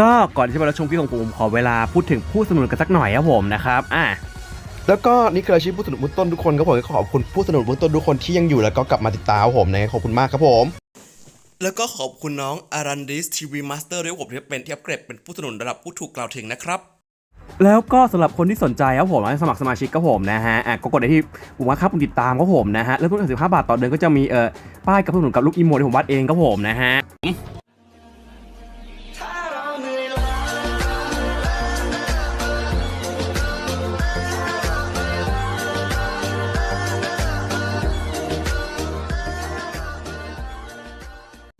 ก็ก่อนที่จะไปรับชมคลิปของผมขอเวลาพูดถึงผู้สนับสนุนกันสักหน่อยครับผมนะครับอะแล้วก็นี่คืออาชีพผู้สนับสนุนเบื้องต้นทุกคนครับผมขอบคุณผู้สนับสนุนเบื้องต้นทุกคนที่ยังอยู่แล้วก็กลับมาติดตามผมนะขอบคุณมากครับผม แล้วก็ขอบคุณน้องอารันดิสทีวีมาสเตอร์ด้วยผมที่เป็นที่อัปเกรดเป็นผู้สนับสนุนระดับผู้ถูกกล่าวถึงนะครับแล้วก็สำหรับคนที่สนใจครับผมสมัครสมาชิกครับผมนะฮะอะก็กดได้ที่ปุ่มว่าครับปุ่มติดตามครับผมนะฮะเริ่มต้นสิบห้าบาทต่อเดือนก็จะมีเอ่อป้ายกับสนุนกับลูกอีโมที่ผมวาดเองครับผมนะฮะ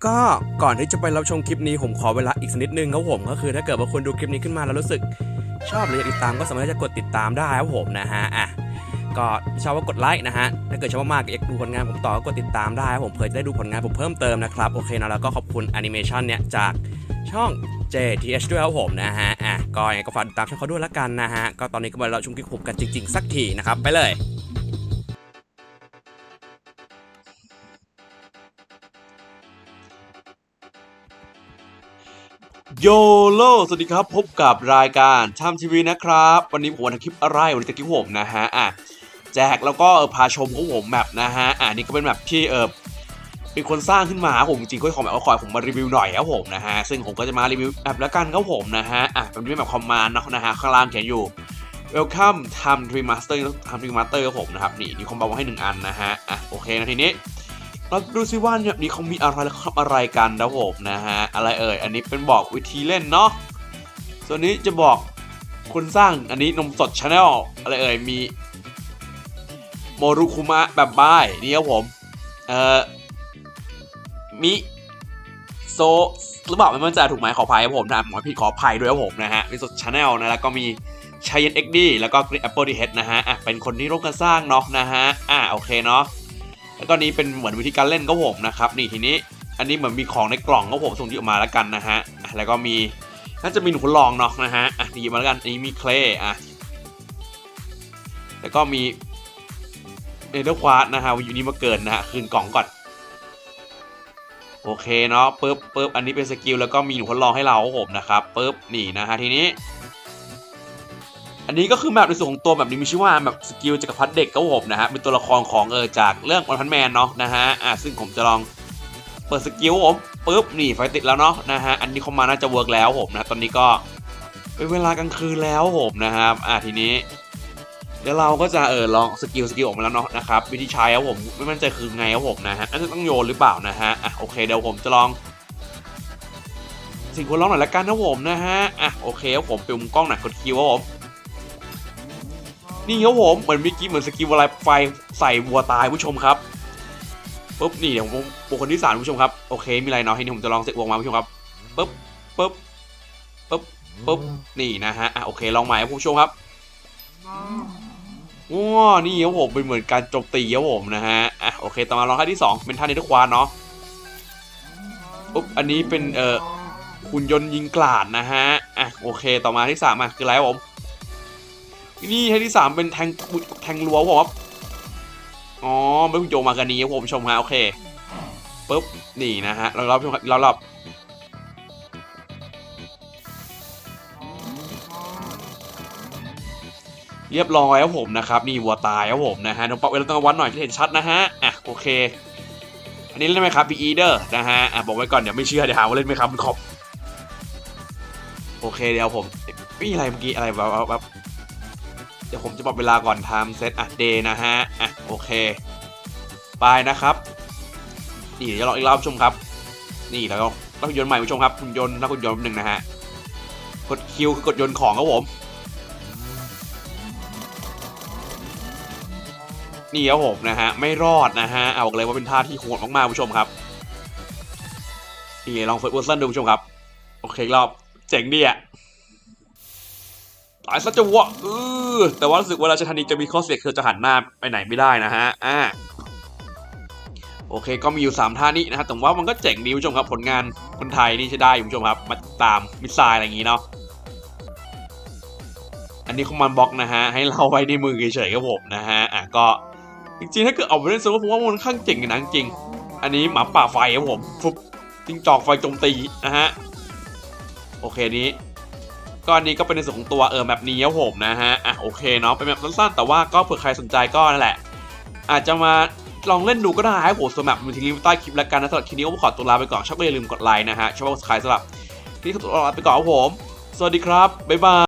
ก็ก่อนที่จะไปรับชมคลิปนี้ผมขอเวลาอีกสักนิดนึงครับผมก็คือถ้าเกิดว่าคุณดูคลิปนี้ขึ้นมาแล้วรู้สึก ชอบหรืออยากติดตามก็สามารถจะกดติดตามได้ครับผมนะฮะอะก็ชอบว่ากดไลค์นะฮะถ้าเกิดชอบมากๆอยากดูผลงานผมต่อก็กดติดตามได้ครับผมเพื่อจะได้ดูผลงานผมเพิ่มเติมนะครับโอเคนะแล้วก็ขอบคุณแอนิเมชันเนี่ยจากช่อง JTH ด้วยครับผมนะฮะอะก็ยังไงก็ฝากติดตามช่องเขาด้วยละกันนะฮะก็ตอนนี้ก็มาเราชมคลิปผมกันจริง ๆ สักทีนะครับไปเลย โยโลสวัสดีครับ พบกับรายการชามทีวีนะครับ วันนี้ผมวันทคลิปอะไรวันนี้จะคลิปผมนะฮะอะแจกแล้วก็พาชมของผมแบบนะฮะอะนี่ก็เป็นแบบที่เออเป็นคนสร้างขึ้นมาผมจริงๆก็ขอแบบว่าขอให้ผมมารีวิวหน่อยครับผมนะฮะซึ่งผมก็จะมารีวิวแบบแล้วกันครับผมนะฮะอะแบบนี้แบบคอมมานด์นะนะฮะข้างล่างเขียนอยู่ Welcome Time Dream Master Time Dream Master ครับผมนะครับนี่นี่คอมบอลมาให้หนึ่งอันนะฮะอะโอเคนะทีนี้ เราดูซิว่าเนี่ยนี้เขามีอะไรแล้วเขาทำอะไรกันนะผมนะฮะอะไรเอ่ยอันนี้เป็นบอกวิธีเล่นเนาะส่วนนี้จะบอกคนสร้างอันนี้นมสดชาแนลอะไรเอ่ยมีโมรุคุมะแบบบ้ายนี่ครับผมเอ่อมิโซหรือเปล่าไม่มั่นใจถูกไหมขออภัยครับผมนะหมอพี่ขออภัยด้วยครับผมนะฮะมิโซชาแนลนะแล้วก็มีชายันเอ็กดีแล้วก็กรีแอปเปิลดีเฮดนะฮะอะเป็นคนที่ร่วมกันสร้างเนาะนะฮะอะโอเคเนาะ แล้วก็นี้เป็นเหมือนวิธีการเล่นก็ผมนะครับนี่ทีนี้อันนี้เหมือนมีของในกล่องก็ผมส่งที่ออกมาแล้วกันนะฮะแล้วก็มีน่าจะมีหนูลองเนาะนะฮะอะหยิบมาแล้วกันอันนี้มีเคลอะแล้วก็มีเอเดอร์ควาร์นะฮะอยู่นี้มาเกินนะฮะคืนกล่องก่อนโอเคเนาะปึ๊บปึ๊บอันนี้เป็นสกิลแล้วก็มีหนูทดลองให้เราผมนะครับปึ๊บนี่นะฮะทีนี้ อันนี้ก็คือแบบในส่วนของตัวแบบนี้มีชื่อว่าแบบสกิลจักรพรรดิเด็กก็ผมนะฮะเป็นตัวละครของเออจากเรื่องวันพันแมนเนาะนะฮะอะซึ่งผมจะลองเปิดสกิลผมปุ๊บนี่ไฟติดแล้วเนาะนะฮะอันนี้เขามาน่าจะเวิร์กแล้วผมนะตอนนี้ก็เป็นเวลากลางคืนแล้วผมนะครับอะทีนี้เดี๋ยวเราก็จะเออลองสกิลสกิลออกมาแล้วเนาะนะครับวิธีใช้ครับผมไม่มั่นใจคือไงครับผมนะฮะน่าจะต้องโยนหรือเปล่านะฮะอะโอเคเดี๋ยวผมจะลองสิ่งคนร้องหน่อยละกันนะผมนะฮะอะโอเคครับผมปิดมุมกล้องหน่อยกดคิวครับผม นี่ครับผมเหมือนเมื่อกี้เหมือนสกิลอะไรไฟใส่วัวตายผู้ชมครับปุ๊บนี่เดี๋ยวผมบุคคลที่สามผู้ชมครับโอเคมีอะไรเนาะให้นี่ผมจะลองเสกวงมาผู้ชมครับปุ๊บปุ๊บปุ๊บปุ๊บนี่นะฮะอะโอเคลองใหม่ครับผู้ชมครับว้านี่ครับผมเป็นเหมือนการโจมตีครับผมนะฮะอะโอเคต่อมาลองท่าที่สองเป็นท่าเนตควานเนาะปุ๊บอันนี้เป็นเอ่อหุ่นยนต์ยิงกลาดนะฮะอะโอเคต่อมาที่สามอะคืออะไรครับผม นี่ให้ที่สามเป็นแทงแทงรัวผมครับอ๋อไม่คุณโยมากันนี้ครับผมชมฮะโอเคปุ๊บนี่นะฮะเราเราชมครับเราเราเรียบร้อยครับผมนะครับนี่วัวตายครับผมนะฮะน้องป๊อกเวลาต้องวัดหน่อยที่เห็นชัดนะฮะอะโอเค อันนี้เล่นไหมครับพีอีเดอร์นะฮะอะบอกไว้ก่อนเดี๋ยวไม่เชื่อเดี๋ยวหาว่าเล่นไหมครับมันขอบโอเคเดี๋ยวผมมีอะไรเมื่อกี้อะไรแบบแบบ เดี๋ยวผมจะบอกเวลาก่อน time set อะ day นะฮะอะโอเค ไปนะครับนี่เดี๋ยวลองอีกรอบชมครับ นี่แล้วก็นักยนต์ใหม่ผู้ชมครับหุ่นยนต์นักหุ่นยนต์หนึ่งนะฮะกดคิวคือกดยนต์ของครับผมนี่ครับผมนะฮะไม่รอดนะฮะเอาเลยว่าเป็นท่าที่โหดมากๆผู้ชมครับนี่ลองเฟิร์สเวอร์ซันดูผู้ชมครับ โอเครอบเจ๋งดีอะ ตายซะจะวะเออแต่ว่ารู้สึกวลาราชธานีจะมีข้อเสียคือจะหันหน้าไปไหนไม่ได้นะฮะอ่าโอเค ก็มีอยู่ 3 ท่านี้นะฮะแต่ว่ามันก็เจ๋งดีผู้ชมครับผลงานคนไทยนี่ใช้ได้ผู้ชมครับ มาตามมิสไซล์อะไรอย่างงี้เนาะอันนี้คอมมานบล็อกนะฮะ ให้เราไว้ในมือเฉยๆครับผมนะฮะอะก็จริงๆถ้าเกิดเอาไปเล่นเซิร์ฟผมว่ามันข้างเจ๋งนะจริง อันนี้หมาป่าไฟครับผมฟุบจิงจอกไฟโจมตีนะฮะโอเคนี้ ก็อันนี้ก็เป็นในส่วนของตัวเออแบบนี้ครับผมนะฮะอะโอเคเนาะเป็นแบบสั้นๆ แต่ว่าก็เผื่อใครสนใจก็นั่นแหละ อาจจะมาลองเล่นดูก็ได้ครับผมสำหรับมีทิ้งลิงก์ใต้คลิปแล้วกันนะสำหรับคลิปนี้ก็ขอตัวลาไปก่อนชอบก็อย่าลืมกดไลค์นะฮะชอบก็สไครต์สำหรับคลิปนี้ขอตัวลาไปก่อนครับผม สวัสดีครับบ๊ายบาย